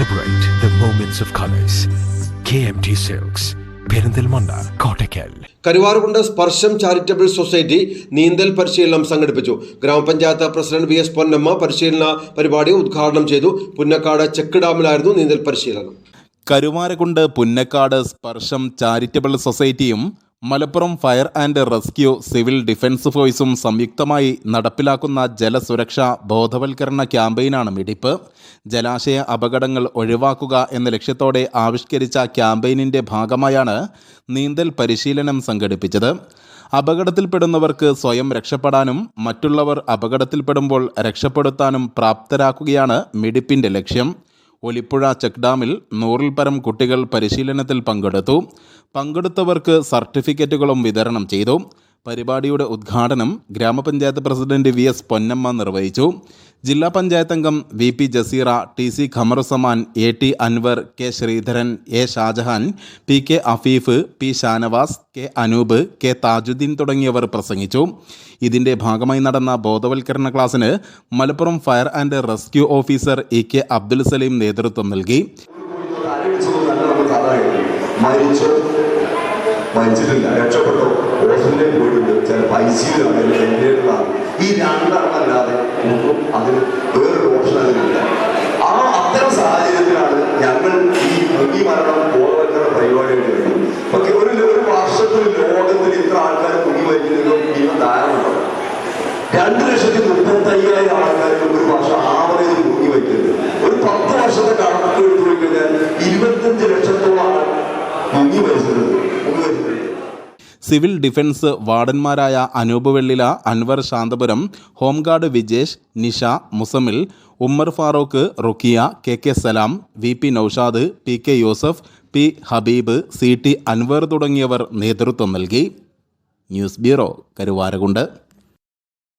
Celebrate the moments of colors. KMT silks Perinthalmanna Kottakkal Karuvarakundu Sparsham charitable society നീന്തൽ പരിശീലനം സംഘടിപ്പിച്ചു. ഗ്രാമപഞ്ചായത്ത് president V S Ponnamma പരിശീലന പരിപാടി ഉദ്ഘാടനം ചെയ്തു. പുന്നക്കാട് ചെക്ക് ഡാമിലായിരുന്നു നീന്തൽ പരിശീലനം. Karuvarakundu Punnakkad Sparsham charitable സൊസൈറ്റിയും Malappuram fire and rescue civil defence ഫോഴ്സും സംയുക്തമായി നടപ്പിലാക്കുന്ന ജലസുരക്ഷാ ബോധവൽക്കരണ ക്യാമ്പയിനാണ് മിടിപ്പ്. ജലാശയ അപകടങ്ങൾ ഒഴിവാക്കുക എന്ന ലക്ഷ്യത്തോടെ ആവിഷ്കരിച്ച ക്യാമ്പയിനിന്റെ ഭാഗമായാണ് നീന്തൽ പരിശീലനം സംഘടിപ്പിച്ചത്. അപകടത്തിൽപ്പെടുന്നവർക്ക് സ്വയം രക്ഷപ്പെടാനും മറ്റുള്ളവർ അപകടത്തിൽപ്പെടുമ്പോൾ രക്ഷപ്പെടുത്താനും പ്രാപ്തരാക്കുകയാണ് മിടിപ്പിന്റെ ലക്ഷ്യം. ഒലിപ്പുഴ ചെക്ക് ഡാമിൽ നൂറിൽ പരം കുട്ടികൾ പരിശീലനത്തിൽ പങ്കെടുത്തു. പങ്കെടുത്തവർക്ക് സർട്ടിഫിക്കറ്റുകളും വിതരണം ചെയ്തു. പരിപാടിയുടെ ഉദ്ഘാടനം ഗ്രാമപഞ്ചായത്ത് പ്രസിഡന്റ് വി എസ് പൊന്നമ്മ നിർവഹിച്ചു. ജില്ലാ പഞ്ചായത്ത് അംഗം V P Jaseera T C Khamaruzzaman A T Anwar K Sreedharan A Shajahan P K Afeef P Shanavas K Anoop K Thajudheen തുടങ്ങിയവർ പ്രസംഗിച്ചു. ഇതിന്റെ ഭാഗമായി നടന്ന ബോധവൽക്കരണ ക്ലാസ്സിന് Malappuram fire and rescue officer E K Abdul Saleem നേതൃത്വം നൽകി. മരിച്ചിട്ടില്ല രക്ഷപ്പെട്ടു. ഹോസ്പിറ്റലിൽ പോയിട്ടുണ്ട് ചില ഐസിയിലാണ് വെന്റിലേറ്ററിലാണ് ഈ രണ്ടെണ്ണമല്ലാതെ ഒന്നും അതിന് വേറൊരു ഓപ്ഷൻ അതിനില്ല ആ അത്തരം സാഹചര്യത്തിലാണ് ഞങ്ങൾ ഈ ഈ മരണം ബോധവൽക്കരണ പരിപാടിയായിട്ട് വരുന്നത് പക്ഷേ ഒരു ഒരു വർഷത്തിൽ ലോകത്തിൽ ഇത്ര ആൾക്കാർ മുങ്ങി മരിക്കുന്നതിനോ ഇന്ന് ധാരണ. രണ്ട് ലക്ഷത്തി ആൾക്കാർക്ക് civil defence വാർഡന്മാരായ Anoop Vellila Anwar Santhapuram home guard Vijesh Nisha Muzammil Ummer Farooq Rukkiya K K Salam V P Noushad P K Yusuf P Habeeb C T Anwar തുടങ്ങിയവർ നേതൃത്വം നൽകി. News bureau Karuvarakundu.